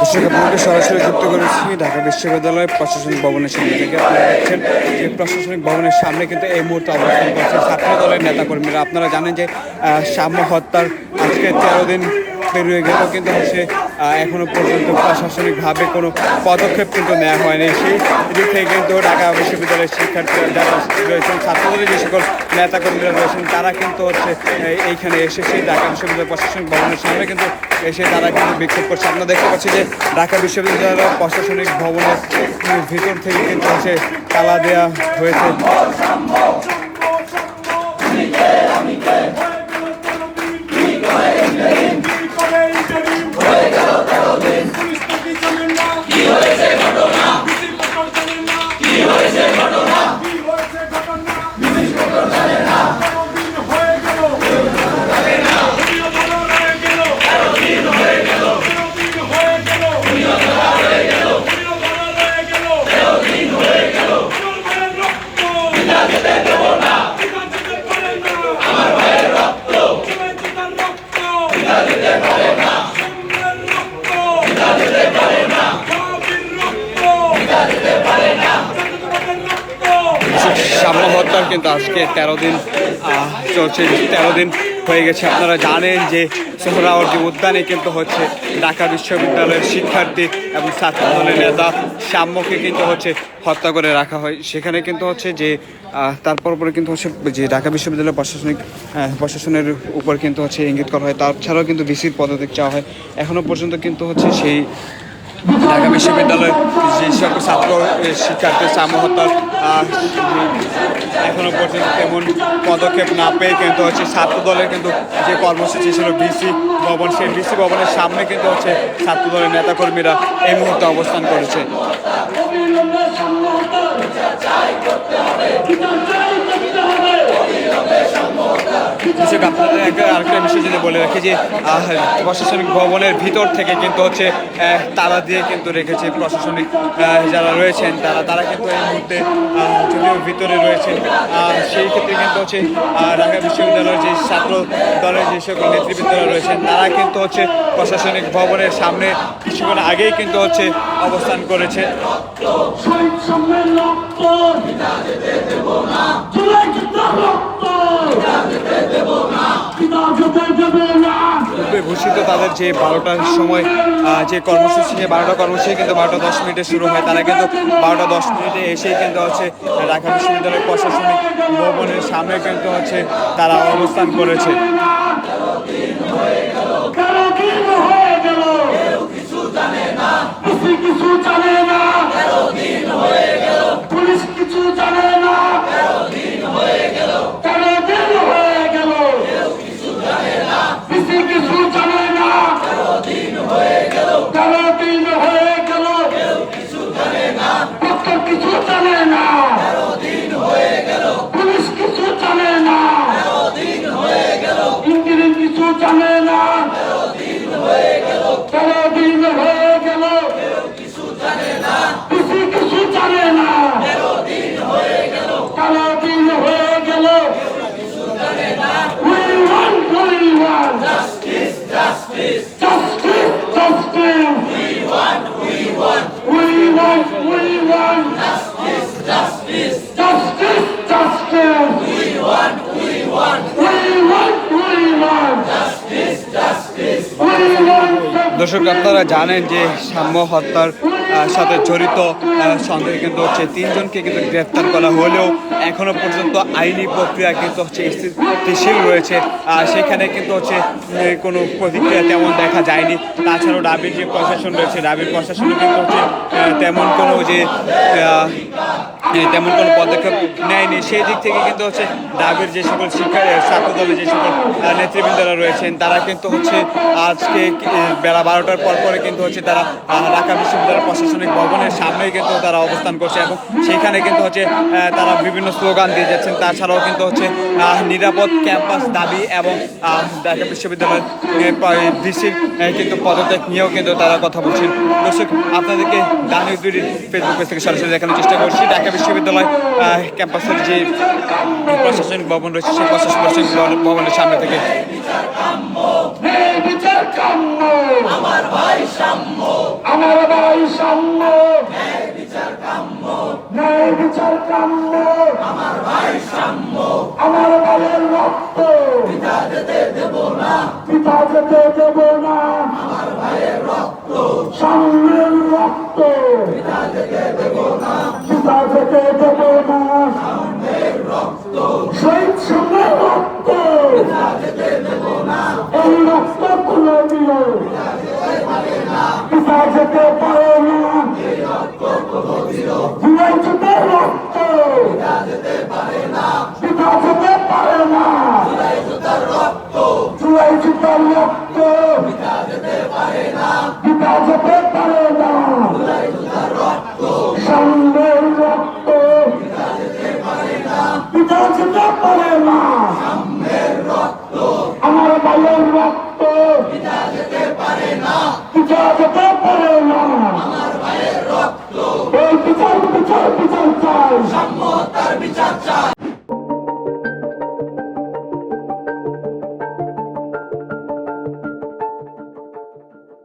দর্শক সরাসরি যুক্ত করেছি ঢাকা বিশ্ববিদ্যালয়ের প্রশাসনিক ভবনের সামনে থেকে। আপনারা দেখছেন যে প্রশাসনিক ভবনের সামনে কিন্তু এই মুহূর্তে অবস্থান করছে ছাত্র দলের নেতাকর্মীরা। আপনারা জানেন যে সাম্য হত্যার আজকে তেরো দিন পেরিয়ে গেলেও কিন্তু হচ্ছে আহ, এখনও পর্যন্ত প্রশাসনিকভাবে কোনো পদক্ষেপ কিন্তু নেওয়া হয়নি। সেই দিক থেকে কিন্তু ঢাকা বিশ্ববিদ্যালয়ের শিক্ষার্থীরা যারা রয়েছেন ছাত্রদলের যে সকল নেতাকর্মীরা রয়েছেন তারা কিন্তু হচ্ছে এইখানে এসে সেই ঢাকা বিশ্ববিদ্যালয় প্রশাসনিক ভবনের সামনে কিন্তু এসে তারা কিন্তু বিক্ষোভ করছে। আপনারা দেখতে পাচ্ছি যে ঢাকা বিশ্ববিদ্যালয় প্রশাসনিক ভবনের ভিতর থেকে কিন্তু হচ্ছে তালা দেওয়া হয়েছে। সাম্য হত্যার কিন্তু আজকে তেরো দিন চলছে, তেরো দিন হয়ে গেছে। আপনারা জানেন যে সোহরাওয়ার্দী উদ্যানে কিন্তু হচ্ছে ঢাকা বিশ্ববিদ্যালয়ের শিক্ষার্থী এবং ছাত্র দলের নেতা সাম্যকে কিন্তু হচ্ছে হত্যা করে রাখা হয়। সেখানে কিন্তু হচ্ছে যে তারপর পরে কিন্তু হচ্ছে যে ঢাকা বিশ্ববিদ্যালয় প্রশাসনিক প্রশাসনের উপর কিন্তু হচ্ছে ইঙ্গিত করা হয়। তাছাড়াও কিন্তু ভিসির পদত্যাগ চাওয়া হয়। এখনও পর্যন্ত কিন্তু হচ্ছে সেই ঢাকা বিশ্ববিদ্যালয়ের যে সকল ছাত্র শিক্ষার্থী সাম্য হত্যার আহ, এখনও পর্যন্ত তেমন পদক্ষেপ না পেয়ে কিন্তু হচ্ছে ছাত্র দলের কিন্তু যে কর্মসূচি ছিল বিসি ভবন সেই বিসি ভবনের সামনে কিন্তু হচ্ছে ছাত্র দলের নেতাকর্মীরা এই মুহূর্তে অবস্থান করেছে। একটা আরেকটা বিষয় যদি বলে রাখি যে প্রশাসনিক ভবনের ভিতর থেকে কিন্তু হচ্ছে তালা দিয়ে কিন্তু রেখেছে প্রশাসনিক যারা রয়েছেন তারা তারা কিন্তু এই মুহূর্তে যদিও ভিতরে রয়েছেন আহ, সেই ক্ষেত্রে কিন্তু হচ্ছে ঢাকা বিশ্ববিদ্যালয়ের যে ছাত্র দলের যে সকল নেতৃবৃন্দরা রয়েছেন তারা কিন্তু হচ্ছে প্রশাসনিক ভবনের সামনে কিছুক্ষণ আগেই কিন্তু হচ্ছে অবস্থান করেছে। না পূর্বে ঘোষিত তাদের যে বারোটার সময় যে কর্মসূচি যে বারোটা কর্মসূচি, কিন্তু বারোটা দশ মিনিটে শুরু হয়। তারা কিন্তু বারোটা দশ মিনিটে এসেই কিন্তু হচ্ছে ঢাকা বিশ্ববিদ্যালয়ের প্রশাসনিক ভবনের সামনে কিন্তু হচ্ছে তারা অবস্থান করেছে। কিছু জানে না। জানে না দর্শক, আপনারা জানেন যে সাম্য হত্যার সাথে জড়িত সন্দেহে কিন্তু হচ্ছে তিনজনকে কিন্তু গ্রেফতার করা হলেও এখনও পর্যন্ত আইনি প্রক্রিয়া কিন্তু হচ্ছে স্থিতিশীল রয়েছে। সেখানে কিন্তু হচ্ছে কোনো প্রতিক্রিয়া তেমন দেখা যায়নি। তাছাড়াও ডাবির যে প্রশাসন রয়েছে ডাবির প্রশাসনও কিন্তু হচ্ছে তেমন কোনো যে তেমন কোনো পদক্ষেপ নেয়নি। সেই দিক থেকে কিন্তু হচ্ছে ডাবের যে সকল শিক্ষা ছাত্র দলের যে সকল নেতৃবৃন্দরা রয়েছেন, তারা কিন্তু হচ্ছে আজকে বেলা বারোটার পর পরে কিন্তু হচ্ছে তারা ঢাকা বিশ্ববিদ্যালয় প্রশাসনিক ভবনের সামনেই কিন্তু তারা অবস্থান করছে এবং সেখানে কিন্তু হচ্ছে তারা বিভিন্ন স্লোগান দিয়ে যাচ্ছেন। তাছাড়াও কিন্তু হচ্ছে নিরাপদ ক্যাম্পাস দাবি এবং ঢাকা বিশ্ববিদ্যালয় ডিসির কিন্তু পদত্যাগ নিয়েও কিন্তু তারা কথা বলছেন। দর্শক, আপনাদেরকে দানি দুটি ফেসবুক পেজ থেকে সরাসরি দেখানোর চেষ্টা করছি। ঢাকা বিশ্ববিদ্যালয় ক্যাম্পাসের যে প্রশাসনিক ভবন রয়েছে, সেই প্রশাসনিক ভবনের সামনে থেকে আমার ভাই আমার রক্ত। রক্ত না। রাস্তা থেকে দেবো না। শহীদ সঙ্গে রক্ত এই রক্ত খুলে বাঁচতে পারে না আমার ভাইয়ের রক্ত। যেতে পারে না যেতে পারে না আমার ভাইয়ের রক্ত বিচার বিচার বিচার চাই। বিচার চাই।